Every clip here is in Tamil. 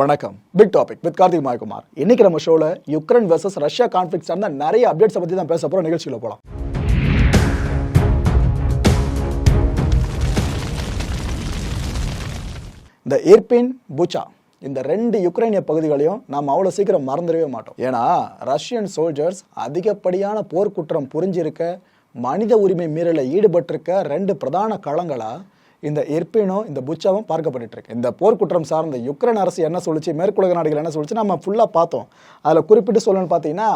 வணக்கம். Big topic with Karthik Mayakumar. இன்னைக்கு நம்ம ஷோல யுக்ரைன் வெர்சஸ் ரஷ்யா கான்ஃபிளிக் சார்ந்த நிறைய அப்டேட்ஸ் பத்தி தான் பேச போறோம். நிகழ்ச்சியில் போலாம். இந்த இர்பின் புச்சா இந்த ரெண்டு யுக்ரைனிய பகுதிகளையும் நாம் அவ்வளோ சீக்கிரம் மறந்துடவே மாட்டோம். ஏன்னா ரஷ்யன் சோல்ஜர்ஸ் அதிகப்படியான போர்க்குற்றம் புரிஞ்சிருக்க மனித உரிமை மீறலை ஈடுபட்டிருக்க ரெண்டு பிரதான களங்களாக இந்த எர்பினும் இந்த புச்சாவும் பார்க்கப்பட்டுருக்கு இந்த போர்க்குற்றம் சார்ந்த யுக்ரைன் அரசு என்ன சொல்லிச்சு மேற்குலக நாடுகள் என்ன சொல்லிச்சு நம்ம ஃபுல்லாக பார்த்தோம். அதில் குறிப்பிட்டு சொல்லணும்னு பார்த்தீங்கன்னா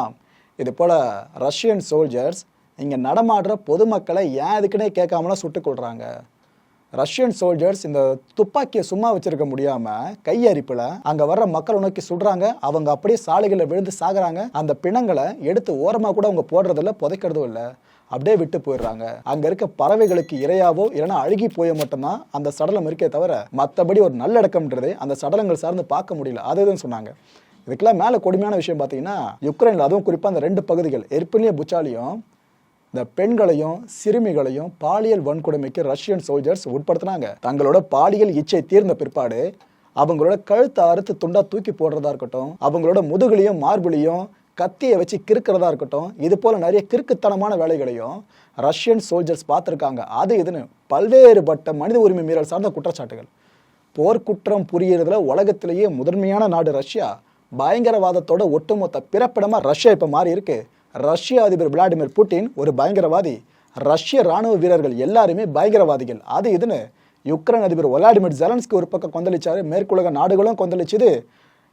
இது போல் ரஷ்யன் சோல்ஜர்ஸ் இங்கே நடமாடுற பொதுமக்களை ஏன் இதுக்குன்னே கேட்காமலாம் சுட்டுக் கொள்கிறாங்க ரஷ்யன் சோல்ஜர்ஸ் இந்த துப்பாக்கியை சும்மா வச்சிருக்க முடியாமல் கையரிப்பில் அங்கே வர்ற மக்களை நோக்கி சுடுறாங்க. அவங்க அப்படியே சாலைகளில் விழுந்து சாகுறாங்க. அந்த பிணங்களை எடுத்து ஓரமாக கூட அவங்க போடுறதில்ல புதைக்கிறதும் இல்லை. அப்படியே விட்டு போயிடுறாங்க. அங்க இருக்க பறவைகளுக்கு இரையாவோ இல்லைன்னா அழுகி போய மட்டும்தான் அந்த சடலம் இருக்கே தவிர மற்றபடி ஒரு நல்லடக்கம்ன்றதை அந்த சடலங்கள் சார்ந்து பார்க்க முடியல. அதுதான் சொன்னாங்க. இதுக்கெல்லாம் மேலே கொடுமையான விஷயம் பார்த்தீங்கன்னா யுக்ரைனில் அதுவும் குறிப்பாக அந்த ரெண்டு பகுதிகள் எர்பினிய புச்சாலியும் இந்த பெண்களையும் சிறுமிகளையும் பாலியல் வன்கொடுமைக்கு ரஷ்யன் சோல்ஜர்ஸ் உட்படுத்தினாங்க. தங்களோட பாலியல் இச்சை தீர்ந்த பிற்பாடு அவங்களோட கழுத்தை அறுத்து துண்டா தூக்கி போடுறதா இருக்கட்டும் அவங்களோட முதுகுலையும் மார்புலையும் கத்தியை வச்சு கிறுக்கிறதா இருக்கட்டும் இது போல நிறைய கிறுக்குத்தனமான வேலைகளையும் ரஷ்யன் சோல்ஜர்ஸ் பார்த்துருக்காங்க. அது இதுன்னு பல்வேறுபட்ட மனித உரிமை மீறல் சார்ந்த குற்றச்சாட்டுகள். போர்க்குற்றம் புரியறதுல உலகத்திலேயே முதன்மையான நாடு ரஷ்யா. பயங்கரவாதத்தோட ஒட்டுமொத்த பிறப்பிடமா ரஷ்யா இப்ப மாறி இருக்கு. ரஷ்ய அதிபர் விளாடிமிர் புட்டின் ஒரு பயங்கரவாதி. ரஷ்ய ராணுவ வீரர்கள் எல்லாருமே பயங்கரவாதிகள். அது இதுன்னு யுக்ரைன் அதிபர் விளாடிமிர் ஜெலன்ஸ்கி ஒரு பக்கம் கொந்தளிச்சாரு. மேற்குலக நாடுகளும் கொந்தளிச்சுது.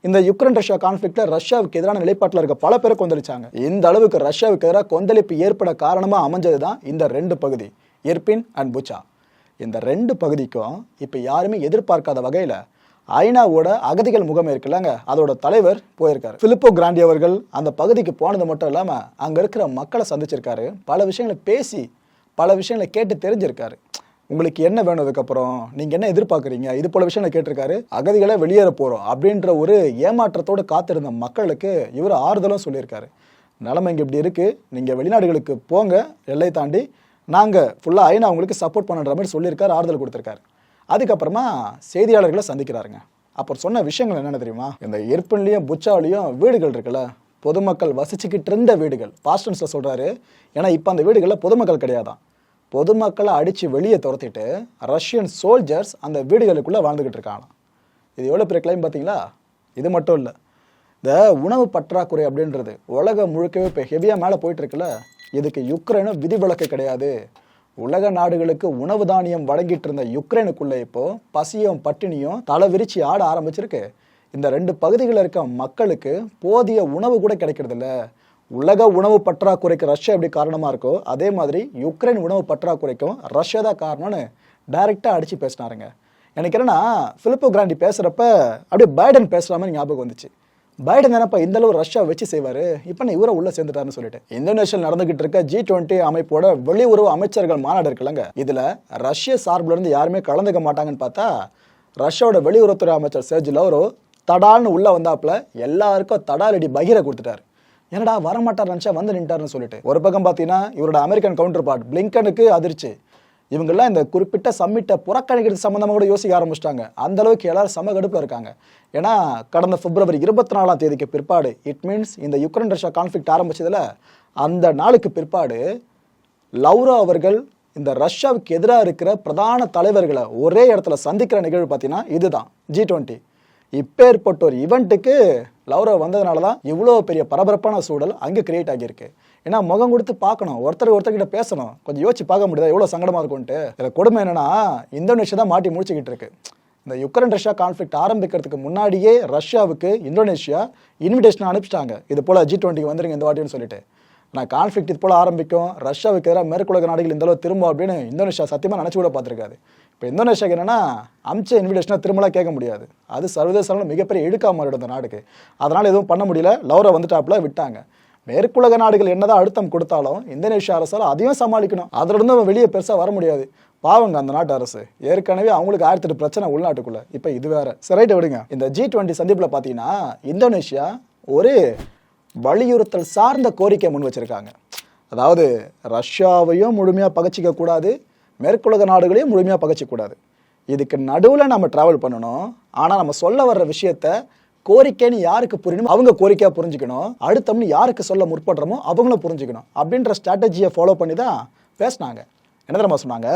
இந்த யுக்ரைன் ரஷ்யா கான்ஃபிளிக்ல ரஷ்யாவுக்கு எதிரான நிலைப்பாட்டில் இருக்க பல பேர் கொந்தளிச்சாங்க. இந்த அளவுக்கு ரஷ்யாவுக்கு எதிராக கொந்தளிப்பு ஏற்பட காரணமாக அமைஞ்சது தான் இந்த ரெண்டு பகுதி எர்பின் அண்ட் புச்சா. இந்த ரெண்டு பகுதிக்கும் இப்போ யாருமே எதிர்பார்க்காத வகையில் ஐநாவோட அகதிகள் முகம் இருக்குல்லங்க அதோட தலைவர் போயிருக்காரு. பிலிப்போ கிராண்டி அவர்கள் அந்த பகுதிக்கு போனது மட்டும் இல்லாமல் அங்கே இருக்கிற மக்களை சந்திச்சிருக்காரு. பல விஷயங்களை பேசி பல விஷயங்களை கேட்டு தெரிஞ்சிருக்காரு. உங்களுக்கு என்ன வேணும் அதுக்கப்புறம் நீங்கள் என்ன எதிர்பார்க்குறீங்க? இது போல விஷயம் கேட்டிருக்காரு. அகதிகளை வெளியேற போகிறோம் அப்படின்ற ஒரு ஏமாற்றத்தோடு காத்திருந்த மக்களுக்கு இவர் ஆறுதலும் சொல்லியிருக்காரு. நிலைமை இங்கே இப்படி இருக்குது நீங்கள் வெளிநாடுகளுக்கு போங்க எல்லை தாண்டி. நாங்கள் ஃபுல்லாக ஐநா உங்களுக்கு சப்போர்ட் பண்ணுற மாதிரி சொல்லியிருக்காரு ஆறுதல் கொடுத்துருக்காரு. அதுக்கப்புறமா செய்தியாளர்களை சந்திக்கிறாருங்க. அப்புறம் சொன்ன விஷயங்கள் என்னென்ன தெரியுமா? இந்த எற்பன்லேயும் புச்சாவிலையும் வீடுகள் இருக்குல்ல? பொதுமக்கள் வசிச்சுக்கிட்டு இருந்த வீடுகள். பாஸ்டன்ஸில் சொல்கிறாரு ஏன்னா இப்போ அந்த வீடுகளில் பொதுமக்கள் கிடையாதான். பொதுமக்களை அடித்து வெளியே துரத்திட்டு ரஷ்யன் சோல்ஜர்ஸ் அந்த வீடுகளுக்குள்ளே வாழ்ந்துக்கிட்டு இருக்காங்க இது எவ்வளோ பெரிய கிளைம் பார்த்தீங்களா? இது மட்டும் இல்லை. இந்த உணவு பற்றாக்குறை அப்படின்றது உலகம் முழுக்கவே இப்போ ஹெவியாக மேலே போயிட்டுருக்குல்ல இதுக்கு யுக்ரைனும் விதிவிலக்கு கிடையாது. உலக நாடுகளுக்கு உணவு தானியம் வழங்கிட்டு இருந்த யுக்ரைனுக்குள்ளே இப்போது பசியும் பட்டினியும் தலை விரிச்சு ஆட ஆரம்பிச்சிருக்கு. இந்த ரெண்டு பகுதிகளில் இருக்க மக்களுக்கு போதிய உணவு கூட கிடைக்கிறதில்ல. உலக உணவு பற்றாக்குறைக்கு ரஷ்யா எப்படி காரணமாக இருக்கோ அதே மாதிரி யுக்ரைன் உணவு பற்றாக்குறைக்கும் ரஷ்யா தான் காரணம்னு டைரெக்டாக அடித்து பேசினாருங்க. எனக்கு என்னன்னா ஃபிலிப்போ கிராண்டி பேசுகிறப்ப அப்படியே பைடன் பேசுகிற மாதிரி ஞாபகம் வந்துச்சு. பைடன் தானப்பா இந்த அளவு ரஷ்யா வச்சு செய்வார்? இப்போ நான் இவரை உள்ளே சேர்ந்துட்டாருன்னு சொல்லிட்டு. இந்தோனேஷியா நடந்துகிட்டு இருக்க ஜி டுவெண்ட்டி அமைப்போட வெளியுறவு அமைச்சர்கள் மாநாடு இருக்குல்லங்க. இதில் ரஷ்ய சார்பிலிருந்து யாருமே கலந்துக்க மாட்டாங்கன்னு பார்த்தா ரஷ்யாவோட வெளியுறவுத்துறை அமைச்சர் சேர்ஜ் லவ்ரோ தடால்னு உள்ளே வந்தாப்புல எல்லாருக்கும் தடாலடி பகிர கொடுத்துட்டாரு. என்னடா வரமாட்டார் நினச்சா வந்து நின்ட்டார்னு சொல்லிட்டு. ஒரு பக்கம் பார்த்தீங்கன்னா இவரோட அமெரிக்கன் கவுண்டர் பார்ட் பிளிங்கனுக்கு அதிர்ச்சி. இவங்கெல்லாம் இந்த குறிப்பிட்ட சம்மிட்டை புறக்கணிக்கிறது சம்மந்தமாக கூட யோசிக்க ஆரம்பிச்சிட்டாங்க. அந்த அளவுக்கு எல்லாரும் சம கடுப்பில் இருக்காங்க. ஏன்னா கடந்த பிப்ரவரி இருபத்தி நாலாம் தேதிக்கு பிற்பாடு இட் மீன்ஸ் இந்த யுக்ரைன் ரஷ்யா கான்ஃப்ளிக்ட் ஆரம்பிச்சதுல அந்த நாளுக்கு பிற்பாடு லவ்ரோ அவர்கள் இந்த ரஷ்யாவுக்கு எதிராக இருக்கிற பிரதான தலைவர்களை ஒரே இடத்துல சந்திக்கிற நிகழ்வு பார்த்தீங்கன்னா இதுதான் ஜி டுவெண்ட்டி இப்பேற்பட்ட ஒரு இவெண்ட்டுக்கு லவ்ரோ வந்ததுனால தான் இவ்வளோ பெரிய பரபரப்பான சூழல் அங்கே கிரியேட் ஆகியிருக்கு. ஏன்னா முகம் கொடுத்து பார்க்கணும். ஒருத்தர் ஒருத்தர்கிட்ட பேசணும். கொஞ்சம் யோசிச்சு பார்க்க முடியாது? எவ்வளோ சங்கடமாக இருக்கும்ட்டு இதில் கொடுமை என்னன்னா இந்தோனேஷியா தான் மாட்டி முடிச்சுக்கிட்டு இருக்கு. இந்த யுக்ரைன் ரஷ்யா கான்ஃப்ளிக்ட் ஆரம்பிக்கிறதுக்கு முன்னாடியே ரஷ்யாவுக்கு இந்தோனேஷியா இன்விடேஷன் அனுப்பிச்சிட்டாங்க. இது போல் ஜி டுவெண்ட்டிக்கு வந்துருங்க இந்த வாட்டின்னு சொல்லிட்டு. நான் கான்ஃப்ளிக்ட் இது போல் ஆரம்பிக்கும். ரஷ்யாவுக்கு எதிராக மேற்குலக நாடுகள் இந்த அளவு திரும்ப அப்படின்னு இந்தோனேஷியா சத்தியமாக நினச்சி கூட பார்த்துருக்காது. இப்போ இந்தோனேஷியாக்கு என்னென்னா அமிச்ச இன்விடேஷனாக திரும்பலாம் கேட்க முடியாது. அது சர்வதேச அளவில் மிகப்பெரிய இழுக்கா மாறிடும் அந்த நாடுக்கு. அதனால் எதுவும் பண்ண முடியல. லவ்ரா வந்துட்டாப்புல விட்டாங்க. மேற்குலக நாடுகள் என்னதான் அழுத்தம் கொடுத்தாலும் இந்தோனேஷியா அரசால் அதையும் சமாளிக்கணும். அதிலிருந்து அவன் வெளியே பெருசாக வர முடியாது. பாவங்க அந்த நாட்டு அரசு. ஏற்கனவே அவங்களுக்கு ஆயிரத்தி எட்டு பிரச்சனை உள்நாட்டுக்குள்ளே. இப்போ இது வேற. சரைட்டு விடுங்க. இந்த ஜி டுவெண்ட்டி சந்திப்பில் பார்த்தீங்கன்னா இந்தோனேஷியா ஒரு வலியுறுத்தல் சார்ந்த கோரிக்கை முன் வச்சிருக்காங்க. அதாவது ரஷ்யாவையும் முழுமையாக பகச்சிக்கக்கூடாது மேற்குலக நாடுகளையும் முழுமையாக பகச்சிக்கூடாது இதுக்கு நடுவில் நம்ம ட்ராவல் பண்ணணும். ஆனால் நம்ம சொல்ல வர்ற விஷயத்த கோரிக்கைன்னு யாருக்கு புரியணும் அவங்க கோரிக்கையாக புரிஞ்சுக்கணும். அடுத்தம்னு யாருக்கு சொல்ல முற்படுறோமோ அவங்களும் புரிஞ்சுக்கணும். அப்படின்ற ஸ்ட்ராட்டஜியை ஃபாலோ பண்ணி தான் பேசினாங்க. என்ன தெரியுமா சொன்னாங்க?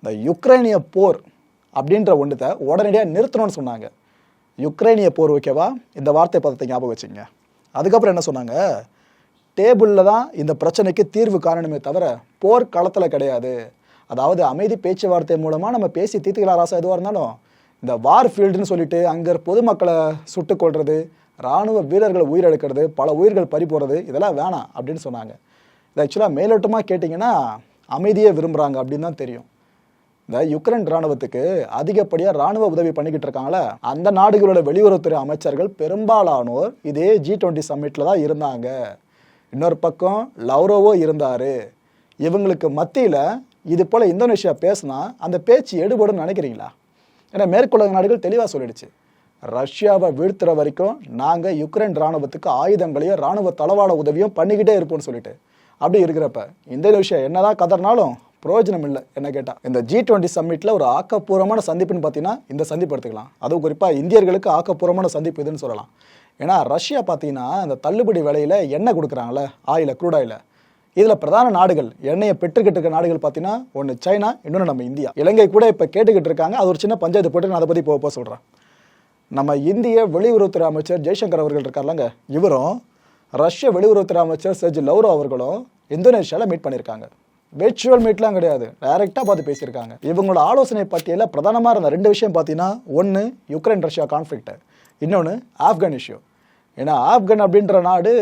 இந்த யுக்ரைனிய போர் அப்படின்ற ஒன்றத்தை உடனடியாக நிறுத்தணும்னு சொன்னாங்க. யுக்ரைனிய போர் ஓகேவா இந்த வார்த்தை பதத்தை ஞாபகம் வச்சுங்க அதுக்கப்புறம் என்ன சொன்னாங்க? டேபிளில் தான் இந்த பிரச்சனைக்கு தீர்வு காணணுமே தவிர போர் களத்தில் கிடையாது. அதாவது அமைதி பேச்சுவார்த்தை மூலமாக நம்ம பேசி தீர்த்துக்கலாம் ராசா. எதுவாக இருந்தாலும் இந்த வார் ஃபீல்டுன்னு சொல்லிட்டு அங்கே பொதுமக்களை சுட்டு கொள்வது ராணுவ வீரர்களை உயிரெடுக்கிறது பல உயிர்கள் பறி போகிறது இதெல்லாம் வேணாம் அப்படின்னு சொன்னாங்க. இது ஆக்சுவலாக மேலோட்டமாக கேட்டிங்கன்னா அமைதியே விரும்புகிறாங்க அப்படின்னு தான் தெரியும். இந்த யுக்ரைன் ராணுவத்துக்கு அதிகப்படியாக ராணுவ உதவி பண்ணிக்கிட்டு இருக்காங்களே அந்த நாடுகளோட வெளியுறவுத்துறை அமைச்சர்கள் பெரும்பாலானோர் இதே ஜி டுவெண்ட்டி சம்மிட்டில் தான் இருந்தாங்க. இன்னொரு பக்கம் லவ்ரோவோ இருந்தார். இவங்களுக்கு மத்தியில் இது போல் இந்தோனேஷியா பேசினா அந்த பேச்சு எடுபடும்னு நினைக்கிறீங்களா? ஏன்னா மேற்குலக நாடுகள் தெளிவாக சொல்லிடுச்சு. ரஷ்யாவை வீழ்த்துற வரைக்கும் நாங்கள் யுக்ரைன் ராணுவத்துக்கு ஆயுதங்களையும் ராணுவ தளவாட உதவியும் பண்ணிக்கிட்டே இருப்போம்னு சொல்லிட்டு. அப்படி இருக்கிறப்ப இந்தோனேஷியா என்னதான் கதறினாலும் பிரயோஜனம் இல்லை என்ன கேட்டால் இந்த ஜி டுவெண்ட்டி சம்மிட்டில் ஒரு ஆக்கப்பூர்வமான சந்திப்புன்னு பார்த்தீங்கன்னா இந்த சந்திப்பு எடுத்துக்கலாம். அதுவும் குறிப்பாக இந்தியர்களுக்கு ஆக்கப்பூர்வமான சந்திப்பு இதுன்னு சொல்லலாம். ஏன்னா ரஷ்யா பார்த்தீங்கன்னா இந்த தள்ளுபடி விலையில் எண்ணெய் கொடுக்குறாங்களே ஆயில் க்ரூட் ஆயில். இதில் பிரதான நாடுகள் எண்ணெயை பெற்றுக்கிட்டு இருக்க நாடுகள் பார்த்தீங்கன்னா ஒன்று சைனா இன்னொன்று நம்ம இந்தியா. இலங்கை கூட இப்போ கேட்டுக்கிட்டு இருக்காங்க. அது ஒரு சின்ன பஞ்சாயத்து போட்டு நான் அதை பற்றி போக போக சொல்கிறேன் நம்ம இந்திய வெளியுறவுத்துறை அமைச்சர் ஜெய்சங்கர் அவர்கள் இருக்கார்லங்க. இவரும் ரஷ்ய வெளியுறவுத்துறை அமைச்சர் செஜ் லவ்ரோ அவர்களும் இந்தோனேஷியாவில் மீட் பண்ணியிருக்காங்க. வெர்ச்சுவல் மீட்லாம் கிடையாது. டைரெக்டாக பார்த்து பேசியிருக்காங்க. இவங்களோட ஆலோசனை பட்டியலில் பிரதானமாக இருந்த ரெண்டு விஷயம் பார்த்தீங்கன்னா ஒன்று யுக்ரைன் ரஷ்யா கான்ஃப்ளிக்ட்டு இன்னொன்று ஆப்கான் இஷ்யூ ஏன்னா ஆப்கான் அப்படின்ற நாடு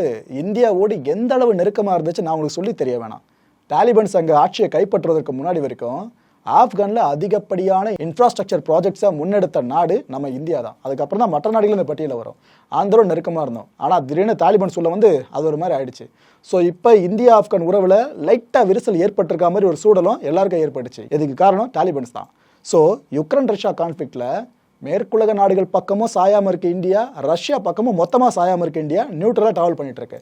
இந்தியாவோடு எந்த அளவு நெருக்கமாக இருந்துச்சு நான் உங்களுக்கு சொல்லி தெரிய வேணாம். தாலிபன்ஸ் அங்கே ஆட்சியை கைப்பற்றுவதற்கு முன்னாடி வரைக்கும் ஆப்கானில் அதிகப்படியான இன்ஃப்ராஸ்ட்ரக்சர் ப்ராஜெக்ட்ஸை முன்னெடுத்த நாடு நம்ம இந்தியா தான். அதுக்கப்புறம் தான் மற்ற நாடுகள் இந்த பட்டியலில் வரும். ஆந்திரம் நெருக்கமாக இருந்தோம். ஆனால் திடீர்னு தாலிபான் சொல்ல வந்து அது ஒரு மாதிரி ஆயிடுச்சு. ஸோ இப்போ இந்தியா ஆப்கான் உறவில் லைட்டாக விரிசல் ஏற்பட்டிருக்க மாதிரி ஒரு சூழலும் எல்லாருக்கும் ஏற்பட்டுச்சு. இதுக்கு காரணம்? தாலிபான்ஸ் தான். ஸோ யுக்ரைன் ரஷ்யா கான்ஃப்ளிக்டில் மேற்குலக நாடுகள் பக்கமும் சாயாமல் இருக்க இந்தியா ரஷ்யா பக்கமும் மொத்தமாக சாயாமல் இருக்க இந்தியா நியூட்ரலாக ட்ராவல் பண்ணிட்டு இருக்கு.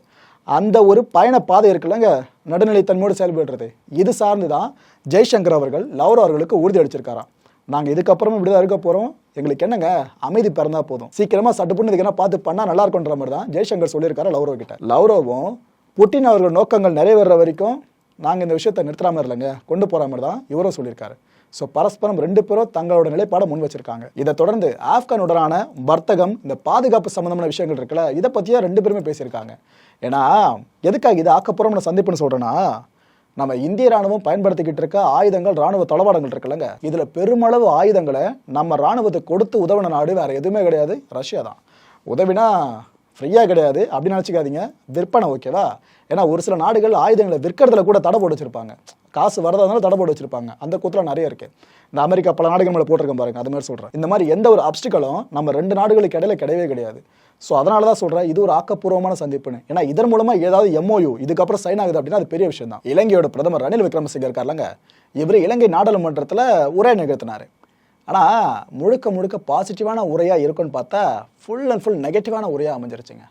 அந்த ஒரு பயண பாதை இருக்குல்லங்க. நடுநிலைத்தன்மையோடு செயல்படுறது. இது சார்ந்து தான் ஜெய்சங்கர் அவர்கள் லவ்ரோ அவர்களுக்கு உறுதி அளிச்சிருக்காராம். நாங்கள் இதுக்கப்புறமும் இப்படி தான் இருக்க போகிறோம் எங்களுக்கு என்னங்க? அமைதி பிறந்தா போதும். சீக்கிரமாக சட்டுப்புன்னு இதுக்கு பார்த்து பண்ணால் நல்லா இருக்குன்ற மாதிரி தான் ஜெய்சங்கர் சொல்லியிருக்காரு லவ்ரோ கிட்ட லவ்ரோவும் புட்டின் அவர்கள் நோக்கங்கள் நிறைவேற வரைக்கும் நாங்கள் இந்த விஷயத்தை நிறுத்துற மாதிரி இல்லைங்க. கொண்டு போகிற மாதிரி தான் இவரும் சொல்லியிருக்காரு. ஸோ பரஸ்பரம் ரெண்டு பேரும் தங்களோட நிலைப்பாடை முன் வச்சிருக்காங்க. இதை தொடர்ந்து ஆப்கானுடனான வர்த்தகம் இந்த பாதுகாப்பு சம்மந்தமான விஷயங்கள் இருக்குல்ல இதை பற்றியே ரெண்டு பேருமே பேசியிருக்காங்க. ஏன்னா எதுக்காக இது நான் சந்திப்புன்னு சொல்கிறேன்னா நம்ம இந்திய ராணுவம் பயன்படுத்திக்கிட்டு இருக்க ஆயுதங்கள் ராணுவ தளவாடங்கள் இருக்குல்லங்க. இதில் பெருமளவு ஆயுதங்களை நம்ம ராணுவத்துக்கு கொடுத்து உதவின நாடு வேறு எதுவுமே கிடையாது ரஷ்யா தான். உதவினா ஃப்ரீயாக கிடையாது அப்படின்னு நினச்சிக்காதீங்க. விற்பனை ஓகேவா ஏன்னா ஒரு சில நாடுகள் ஆயுதங்களை விற்கிறதுல கூட தடை போட்டு வச்சிருப்பாங்க. காசு வரதாலும் தடை போட்டு வச்சிருப்பாங்க. அந்த கூத்துல நிறைய இருக்கு. இந்த அமெரிக்கா பல நாடுகள் மேலே போட்டிருக்கேன் பாருங்க அது மாதிரி சொல்கிறேன் இந்த மாதிரி எந்த ஒரு அப்டிக்கலும் நம்ம ரெண்டு நாடுகளுக்கு இடையில கிடையவே கிடையாது. ஸோ அதனால தான் சொல்கிறேன் இது ஒரு ஆக்கப்பூர்வமான சந்திப்புன்னு. ஏன்னா இதன் மூலமாக ஏதாவது எம்ஓயு இதுக்கப்புறம் சைன் ஆகுது அப்படின்னா அது பெரிய விஷயம் தான். இலங்கையோட பிரதமர் ரணில் விக்ரமசிங்க இருக்காருலங்க இவர் இலங்கை நாடாளுமன்றத்தில் உரை நிகழ்த்தினார். ஆனால் முழுக்க முழுக்க பாசிட்டிவான உரையாக இருக்குன்னு பார்த்தா ஃபுல் அண்ட் ஃபுல் நெகட்டிவான உரையாக அமைஞ்சிருச்சுங்க.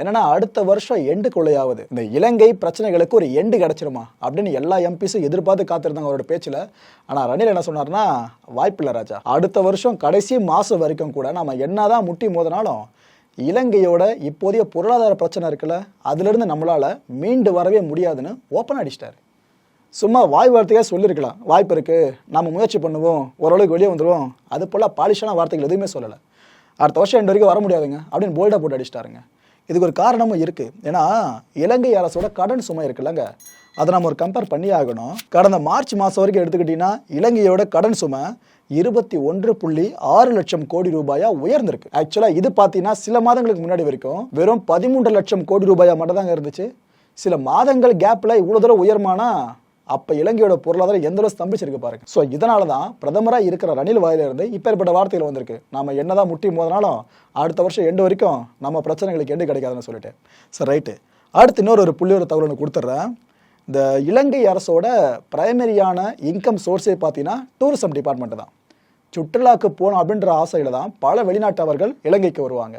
என்னன்னா அடுத்த வருஷம் எண்டுக்குள்ளையாவது இந்த இலங்கை பிரச்சனைகளுக்கு ஒரு எண்டு கிடைச்சிருமா அப்படின்னு எல்லா எம்பிஸும் எதிர்பார்த்து காத்திருந்தாங்க அவரோட பேச்சில். ஆனால் ரணில் என்ன சொன்னார்னா வாய்ப்பில்லை ராஜா. அடுத்த வருஷம் கடைசி மாதம் வரைக்கும் கூட நம்ம என்னதான் முட்டி மோதினாலும் இலங்கையோட இப்போதைய பொருளாதார பிரச்சனை இருக்குல்ல அதுலேருந்து நம்மளால் மீண்டு வரவே முடியாதுன்னு ஓப்பன் அடிச்சிட்டாரு. சும்மா வாய் வார்த்தையாக சொல்லியிருக்கலாம் வாய்ப்பு இருக்குது நம்ம முயற்சி பண்ணுவோம். ஓரளவுக்கு வெளியே வந்துடுவோம் அது போல் பாலிஷான வார்த்தைகள் எதுவுமே சொல்லலை. அடுத்த வருஷம் ரெண்டு வரைக்கும் வர முடியாதுங்க அப்படின்னு போல்டாக போட்டு அடிச்சிட்டாருங்க. இதுக்கு ஒரு காரணமும் இருக்குது ஏன்னா இலங்கை அரசோட கடன் சுமை இருக்குல்லங்க. அதை நம்ம ஒரு கம்பேர் பண்ணி ஆகணும். கடந்த மார்ச் மாதம் வரைக்கும் எடுத்துக்கிட்டிங்கன்னா இலங்கையோட கடன் சுமை இருபத்தி ஒன்று புள்ளி ஆறு லட்சம் கோடி ரூபாயா உயர்ந்திருக்கு. ஆக்சுவலாக இது பார்த்தீங்கன்னா சில மாதங்களுக்கு முன்னாடி வரைக்கும் வெறும் பதிமூன்று லட்சம் கோடி ரூபாயா மட்டும் தாங்க இருந்துச்சு. சில மாதங்கள் கேப்பில் இவ்வளோ தூரம் உயர்மானா அப்போ இலங்கையோட பொருளாதாரம் எந்த அளவு ஸ்தம்பிச்சிருக்கு பாருங்க. ஸோ இதனால தான் பிரதமராக இருக்கிற ரணில் வாயிலிருந்து இப்பேற்பட்ட வார்த்தைகள் வந்திருக்கு. நாம என்னதான் முட்டி மோதினாலும் அடுத்த வருஷம் எண்டு வரைக்கும் நம்ம பிரச்சனைகளுக்கு எண்டு கிடைக்காதுன்னு சொல்லிட்டு. சரி ரைட்டு அடுத்து இன்னொரு ஒரு புள்ளி ஒரு தகவல் ஒன்று கொடுத்துட்றேன் இந்த இலங்கை அரசோட பிரைமரியான இன்கம் சோர்ஸே பார்த்தீங்கன்னா டூரிசம் டிபார்ட்மெண்ட் தான். சுற்றுலாக்கு போகணும் அப்படின்ற ஆசையில் தான் பல வெளிநாட்டவர்கள் இலங்கைக்கு வருவாங்க.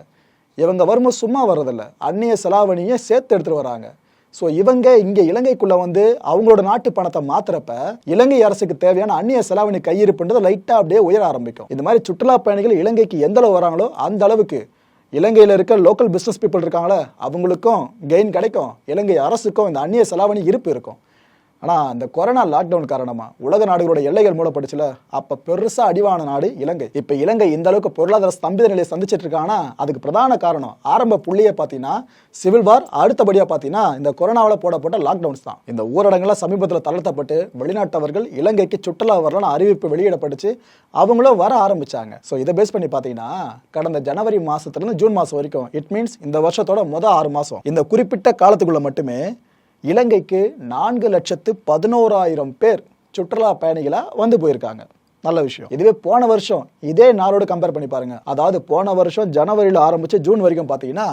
இவங்க வரும்போது சும்மா வர்றதில்ல. அந்நிய செலாவணியை சேர்த்து எடுத்துகிட்டு வராங்க. ஸோ இவங்க இங்கே இலங்கைக்குள்ள வந்து அவங்களோட நாட்டு பணத்தை மாத்திரப்ப இலங்கை அரசுக்கு தேவையான அந்நிய செலாவணி கையிருப்புன்றது லைட்டாக அப்படியே உயர ஆரம்பிக்கும். இந்த மாதிரி சுற்றுலா பயணிகள் இலங்கைக்கு எந்த அளவு வராங்களோ அந்த அளவுக்கு இலங்கையில் இருக்க லோக்கல் பிஸ்னஸ் பீப்புள் இருக்காங்களே அவங்களுக்கும் கெயின் கிடைக்கும். இலங்கை அரசுக்கும் இந்த அந்நிய செலாவணி இருப்பு இருக்கும். ஆனால் அந்த கொரோனா லாக்டவுன் காரணமாக உலக நாடுகளோட எல்லைகள் மூடப்பட்டுச்சுல அப்போ பெருசாக அடிவான நாடு இலங்கை. இப்போ இலங்கை இந்த அளவுக்கு பொருளாதார ஸ்தம்பித நிலையை சந்திச்சிட்டு இருக்காங்கன்னா அதுக்கு பிரதான காரணம் ஆரம்ப புள்ளியை பார்த்தீங்கன்னா சிவில் வார் அடுத்தபடியாக பார்த்தீங்கன்னா இந்த கொரோனாவில் போடப்பட்ட லாக்டவுன்ஸ் தான். இந்த ஊரடங்கெல்லாம் சமீபத்தில் தளர்த்தப்பட்டு வெளிநாட்டவர்கள் இலங்கைக்கு சுற்றுலா வரலாம்னு அறிவிப்பு வெளியிடப்பட்டுச்சு அவங்களும் வர ஆரம்பித்தாங்க ஸோ இதை பேஸ் பண்ணி பார்த்தீங்கன்னா கடந்த ஜனவரி மாதத்துலேருந்து ஜூன் மாதம் வரைக்கும் இட் மீன்ஸ் இந்த வருஷத்தோட மொதல் ஆறு மாதம் இந்த குறிப்பிட்ட காலத்துக்குள்ளே மட்டுமே இலங்கைக்கு நான்கு லட்சத்து பதினோராயிரம் பேர் சுற்றுலா பயணிகளாக வந்து போயிருக்காங்க. நல்ல விஷயம். இதுவே போன வருஷம் இதே நாளோடு கம்பேர் பண்ணி பாருங்க. அதாவது போன வருஷம் ஜனவரியில் ஆரம்பிச்சு ஜூன் வரைக்கும் பார்த்தீங்கன்னா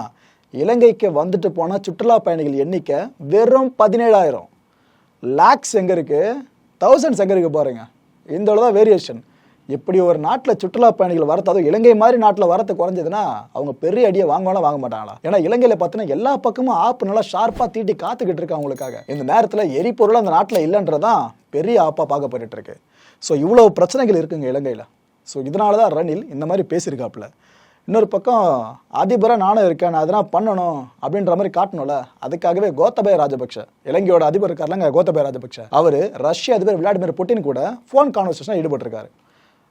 இலங்கைக்கு வந்துட்டு போன சுற்றுலா பயணிகள் எண்ணிக்கை வெறும் பதினேழாயிரம். லேக்ஸ் எங்கே இருக்கு? தௌசண்ட்ஸ் எங்கே இருக்கு பாருங்க. இந்த அளவு தான் வேரியேஷன் இப்படி ஒரு நாட்டில் சுற்றுலா பயணிகள் வரத்து அதுவும் இலங்கை மாதிரி நாட்டில் வரத்து குறைஞ்சதுன்னா அவங்க பெரிய அடியை வாங்கலாம் வாங்க மாட்டாங்களா? ஏன்னா இலங்கையில் பார்த்தீங்கன்னா எல்லா பக்கமும் ஆப்பு நல்லா ஷார்ப்பாக தீட்டி காத்துக்கிட்டு இருக்கு அவங்களுக்காக. இந்த நேரத்தில் எரிபொருள் அந்த நாட்டில் இல்லைன்றதான் பெரிய ஆப்பாக பார்க்கப்பட்டு இருக்கு. ஸோ இவ்வளோ பிரச்சனைகள் இருக்குங்க இலங்கையில். ஸோ இதனால தான் ரணில் இந்த மாதிரி பேசியிருக்காப்புல. இன்னொரு பக்கம் அதிபராக நானும் இருக்கேன் நான் அதெல்லாம் பண்ணணும்? அப்படின்ற மாதிரி காட்டணும்ல. அதுக்காகவே கோத்தபய ராஜபக்ஷ இலங்கையோட அதிபர் இருக்காருலங்க கோத்தபய ராஜபக்ஷ. அவர் ரஷ்ய அதிபர் விளாடிமிர் புட்டின் கூட ஃபோன் கான்வர்சேஷன் ஈடுபட்டிருக்காரு.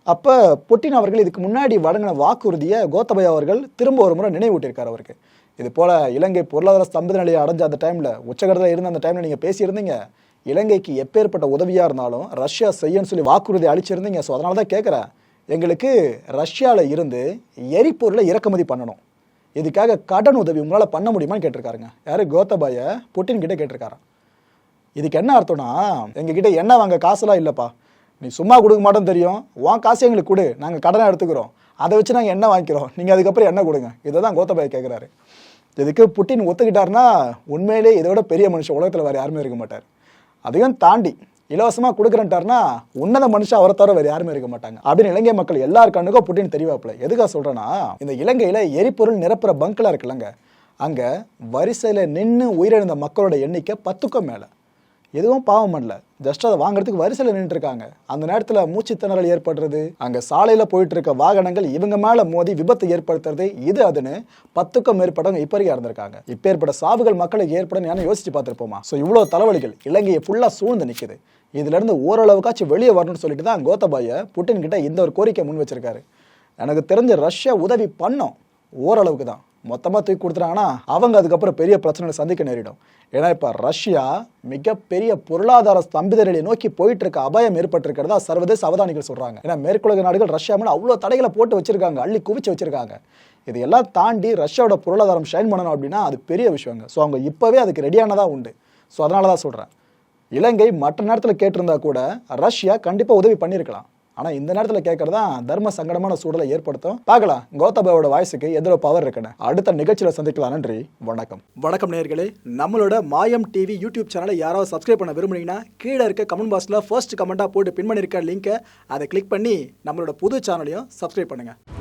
அப்போ புட்டின் அவர்கள் இதுக்கு முன்னாடி வழங்கின வாக்குறுதியை கோத்தபய அவர்கள் திரும்ப ஒரு முறை நினைவூட்டியிருக்கார் அவருக்கு. இது போல இலங்கை பொருளாதார ஸ்தம்பத நிலையை அடைஞ்ச அந்த டைமில் உச்சகடத்தில் இருந்த அந்த டைமில் நீங்கள் பேசியிருந்தீங்க. இலங்கைக்கு எப்பேற்பட்ட உதவியாக இருந்தாலும் ரஷ்யா செய்யன்னு சொல்லி வாக்குறுதி அளிச்சிருந்தீங்க. ஸோ அதனால தான் கேட்குறேன் எங்களுக்கு ரஷ்யாவில் இருந்து எரிபொருளை இறக்குமதி பண்ணணும். இதுக்காக கடன் உதவி உங்களால் பண்ண முடியுமான்னு கேட்டிருக்காருங்க. யாரு? கோத்தபாய புட்டின் கிட்டே கேட்டிருக்காராம். இதுக்கு என்ன அர்த்தம்னா எங்ககிட்ட என்ன வாங்க காசுலாம் இல்லைப்பா. நீ சும்மா கொடுக்க மாட்டோம் தெரியும். உன் காசு எங்களுக்கு கொடு. நாங்கள் கடனை எடுத்துக்கிறோம். அதை வச்சு நாங்கள் எண்ணெய் வாங்கிக்கிறோம். நீங்கள் அதுக்கப்புறம் எண்ணெய் கொடுங்க. இதை தான் கோத்தபாய் கேட்குறாரு இதுக்கு புட்டின் ஒத்துக்கிட்டாருன்னா உண்மையிலே இதை விட பெரிய மனுஷன். உலகத்தில் வேறு யாருமே இருக்க மாட்டார். அதையும் தாண்டி இலவசமாக கொடுக்குறேன்ட்டார்னா உன்னத மனுஷன் அவரை தவிர வேறு யாருமே இருக்க மாட்டாங்க. அப்படின்னு இலங்கை மக்கள் எல்லார் கண்ணுக்கும் புட்டின் தெரியவாப்பில் எதுக்காக சொல்கிறேன்னா இந்த இலங்கையில் எரிபொருள் நிரப்புற பங்க்லாம் இருக்குல்லங்க. அங்கே வரிசையில் நின்று உயிரிழந்த மக்களோட எண்ணிக்கை பத்துக்கும் மேலே. எதுவும் பாவம் பண்ணல. ஜஸ்ட் அதை வாங்குறதுக்கு வரிசையில் நின்றுட்டு இருக்காங்க அந்த நேரத்தில் மூச்சு திணறல் ஏற்படுறது அங்கே சாலையில் போயிட்டு இருக்க வாகனங்கள் இவங்க மேலே மோதி விபத்து ஏற்படுத்துறது இது அதுன்னு பத்துக்கும் மேற்பட்டவங்க இப்போ வரைக்கும் இப்போ ஏற்பட்ட சாவுகள் மக்களுக்கு ஏற்படும் ஞானம் யோசிச்சு பார்த்துருப்போமா? ஸோ இவ்வளோ தலைவலிகள் இலங்கையை ஃபுல்லாக சூழ்ந்து நிற்குது இதுலேருந்து ஓரளவுக்காச்சும் வெளியே வரணும்னு சொல்லிட்டு தான் கோத்தபாய புட்டின் கிட்ட இந்த ஒரு கோரிக்கை முன் வச்சிருக்காரு. எனக்கு தெரிஞ்ச ரஷ்யா உதவி பண்ணோம் ஓரளவுக்கு தான். மொத்தமாக தூக்கி கொடுத்துட்டாங்கன்னா அவங்க அதுக்கப்புறம் பெரிய பிரச்சனைகளை சந்திக்க நேரிடும். ஏன்னா இப்போ ரஷ்யா மிகப்பெரிய பொருளாதார ஸ்தம்பித நோக்கி போயிட்டு இருக்க அபாயம் ஏற்பட்டிருக்கிறதா சர்வதேச அவதானிகள் சொல்கிறாங்க ஏன்னா மேற்குலக நாடுகள் ரஷ்யா மேலே அவ்வளோ தடைகளை போட்டு வச்சிருக்காங்க அள்ளி குவிச்சு வச்சிருக்காங்க. இதையெல்லாம் தாண்டி ரஷ்யாவோட பொருளாதாரம் ஷைன் பண்ணணும் அப்படின்னா அது பெரிய விஷயங்க. ஸோ அவங்க இப்போவே அதுக்கு ரெடியானதாக உண்டு. ஸோ அதனால தான் சொல்கிறேன் இலங்கை மற்ற நேரத்தில் கேட்டிருந்தா கூட ரஷ்யா கண்டிப்பாக உதவி பண்ணியிருக்கலாம். ஆனால் இந்த நேரத்தில் கேட்கறது தான் தர்ம சங்கடமான சூழலை ஏற்படுத்தும். பார்க்கலாம் கோத்தபாயோட வாய்ஸுக்கு எதிரோ பவர் இருக்குன்னு. அடுத்த நிகழ்ச்சியில் சந்திக்கலாம். நன்றி வணக்கம். வணக்கம் நேர்களே நம்மளோட மாயம் டிவி யூடியூப் சேனலை யாராவது சப்ஸ்கிரைப் பண்ண விரும்புனீங்கன்னா கீழே இருக்க கமெண்ட் பாக்ஸில் ஃபர்ஸ்ட் கமெண்ட்டாக போட்டு பின் பண்ணியிருக்க லிங்கை அதை கிளிக் பண்ணி நம்மளோட புது சேனலையும் சப்ஸ்கிரைப் பண்ணுங்கள்